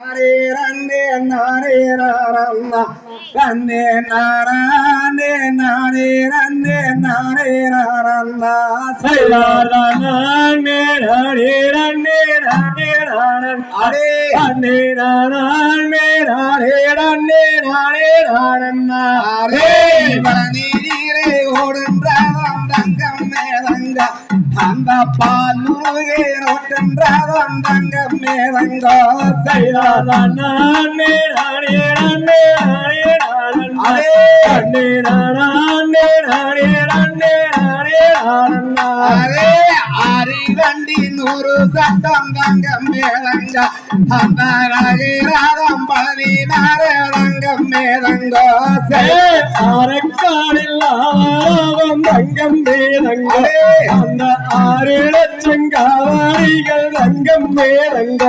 நாரே ரன்னே நாரே ராரம்மா ரன்னே நாரானே நாரே ரன்னே நாரே ராரம்மா சைலாதானே நானே நானே நானே நானன் அரே நானே நானே நானே நானே நானே நானன்னா அரே பழநீரே ஓடுன்றாதாம் தங்கம் அந்த பால் முருகே ஓட்டுன்றாதாம் தங்கம் மேதங்க சைலாதானே நானே நானே வண்டி நூறு சட்டம் தங்கம் மேதங்க அந்த ராதம் பழனி நாரதங்கம் மேதங்க ஆரக்காடில் ஆவாரம் தங்கம் வேதங்க அந்த ஆறு லட்சம் காவாரிகள் தங்கம் வேதங்க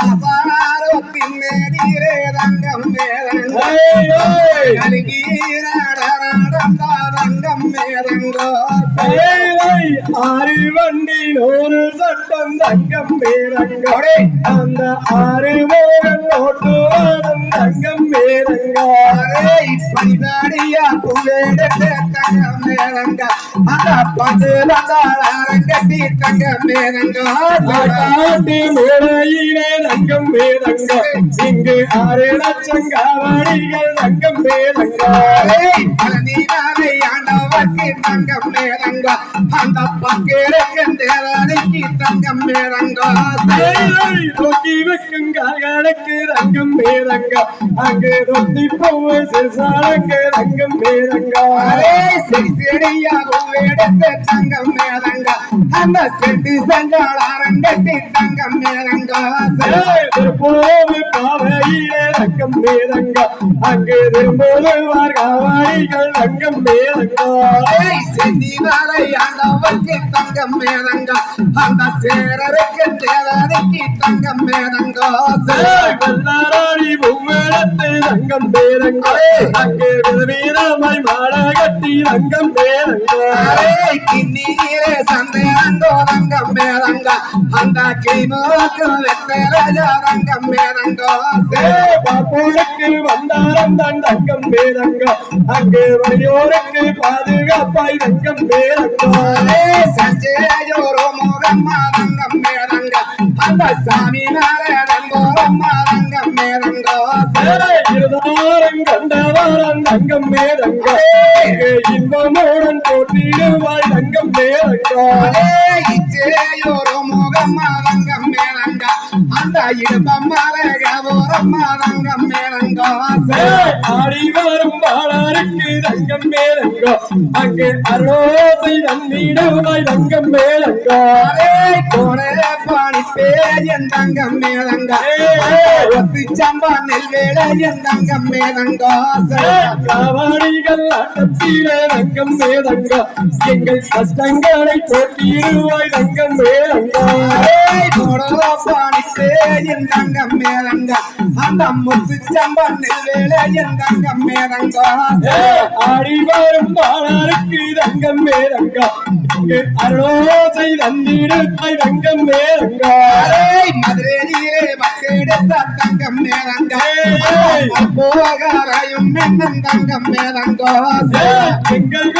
ஆசாரத்தின் மேதீரே தங்கம் மேதங்க தங்கம் மேதங்க ஆறு வண்டி நூறு சட்டம் தங்கம் வேதங்க அந்த ஆறு மோகம் ஓட்டுவாரம் தங்கம் வேதங்க இப்படிதாடியா புள்ளெடுத்து தங்கம் மேதங்க அந்த பசுல அரங்கட்டி தங்கம் மேதங்க காட்டி மூலையிலே தங்கம் வேதங்க இங்கு ஆறு லட்சம் காவாடிகள் தங்கம் வேதங்க பழனினாலே ஆண்டவர்க்கு தங்கம் மேதங்க அந்த பக்கிருக்கு தங்கம் மேதங்க தொட்டி வைக்கும் கால்களுக்கு தங்கம் வேதங்க அங்கு தொட்டி போவ சிறுசாலங்க தங்கம் வேதங்க அரே செடியாக எடுத்து தங்கம் மேதங்க அந்த செட்டு சங்கால் அரங்கட்டி தங்கம் மேதங்க போது பாவையிலே தங்கம் வேதங்க அங்கு திரும்போதுவார் காவாடிகள் தங்கம் வேதங்க செந்தினாலே ஆண்டவர்க்கு தங்கம் மேதங்க அந்த சேரருக்கு தேவதைக்கு தங்கம் மேதங்க கல்லாராணி பூவேடத்து தங்கம் பேரங்க அங்கு வீரமாய் மாலை கட்டி தங்கம் அரே கிண்ணியிலே சந்தேகந்தோ தங்கம் மேதங்க அந்த கிமோக்கு வெத்தராஜா தங்கம் மேதங்க பாப்போருக்கு வந்தாரம் தான் தங்கம் பேரங்க அங்கு வழியோருக்கு பாதுகாப்பாய் தங்கம் அரே சஞ்சேயோரோ மோகம்மா தங்கம் மேதங்க அந்த சாமி நாராயணன் போரம்மா தங்கம் மேதங்க இருதாரம் கண்டவாரம் தங்கம் மேதங்க அங்கு போட்டிடுவாய் தங்கம் மேதங்க இச்சேயோரோ மோகம்மா தங்கம் மேதங்க அந்த இடுப்பம்மா ரேகவோரம்மா ஆடி வரும் பாலாருக்கு தங்கம் மேலங்க. அங்கு அருளோசை நன்னிடுவாய் தங்கம் மேலங்க. கோடே பாணி பேயன் தங்கம் மேதங்க ஒத்து சம்பா நெல்வேல என் தங்கம் மேதங்க காவாடிகள் அட்டத்திலே தங்கம் மேலங்க. எங்கள் கஷ்டங்களை போட்டிடுவாய் ரங்கம் மேலங்கா. பாணி பேயன் தங்கம் மேதங்க அந்த முத்து சம்பன் நெல்வேல என் தங்கம் மேதங்க ஆடி வரும் பாலாருக்கு தங்கம் மேலங்க. அருளோசை நன்னிடுவாய் ரங்கம் மேலங்கா. மக்கெடுத்த தங்கம் மேதங்க என்னும் தங்கம் மேதங்க எங்கள்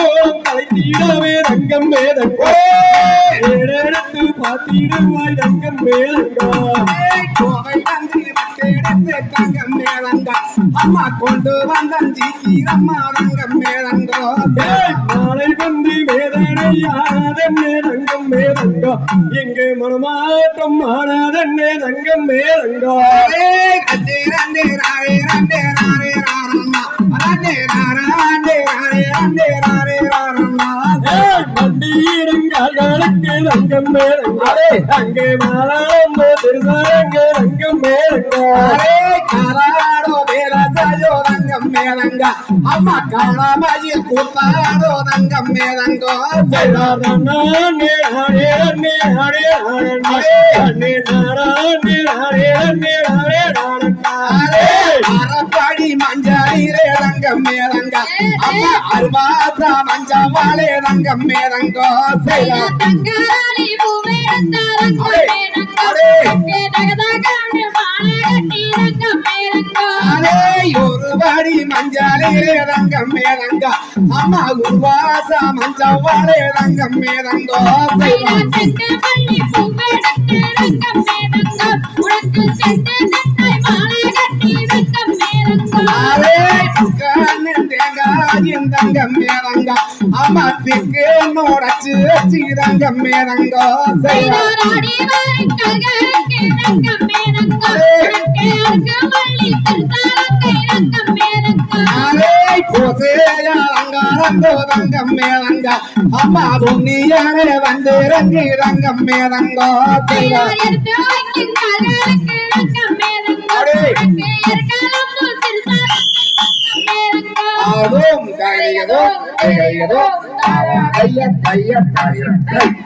தலைத்தீடவே ரங்கம் மேலங்க ஏடெடுத்து பார்த்திடுவாய் தங்கம் மேலங்க கோவை தங்கம் அம்மா கொண்டு வந்தஞ்சி கீரம்மா தங்கம் மேதங்க நாளை வந்து வேதனையானதென்னே தங்கம் மேலங்க. எங்கே மனமாற்றம் ஆனாதென்னே தங்கம் மேலங்க. ரண்டே ரண்டே ராரே ரண்டே ராரே ராரம்மா. ரண்டே ராரே ராரே ரண்டே ராரே ராரம்மா. மண்டியிடுங்களுக்கு ரங்கம் மேலங்காரே அங்கே மாலாளம்ம திருநாரங்க ரங்கம் மேலங்காரே காலாடோ மேலசாயோ ரங்கம் மேலங்கா. அம்மா காளாமயில் கூத்தாடோ ரங்கம் மேலங்கோ. நானே ஹரே அண்ணே ஹரே ஹரே அண்ணே நாராணே ஹரே அண்ணே ஹரே நாரே அரப்பாடி மஞ்சாயிரே ரங்கம் மேலங்கா. அம்மா அருவாசா மஞ்சா ஒருபடி மஞ்சாலே ரங்கம் மேரங்க அம்மா தங்கம் மேரங்க அம்மாத்திக்கு நோடச்சு சீரங்க மேரங்கோ ரங்கம் மேலங்க அம்மா பொன்னியாரே வந்து ரங்கி ரங்கம் மேலங்கோ மேலங்கோ ஐயர் ஐயர் ஐயர் ஐயர்.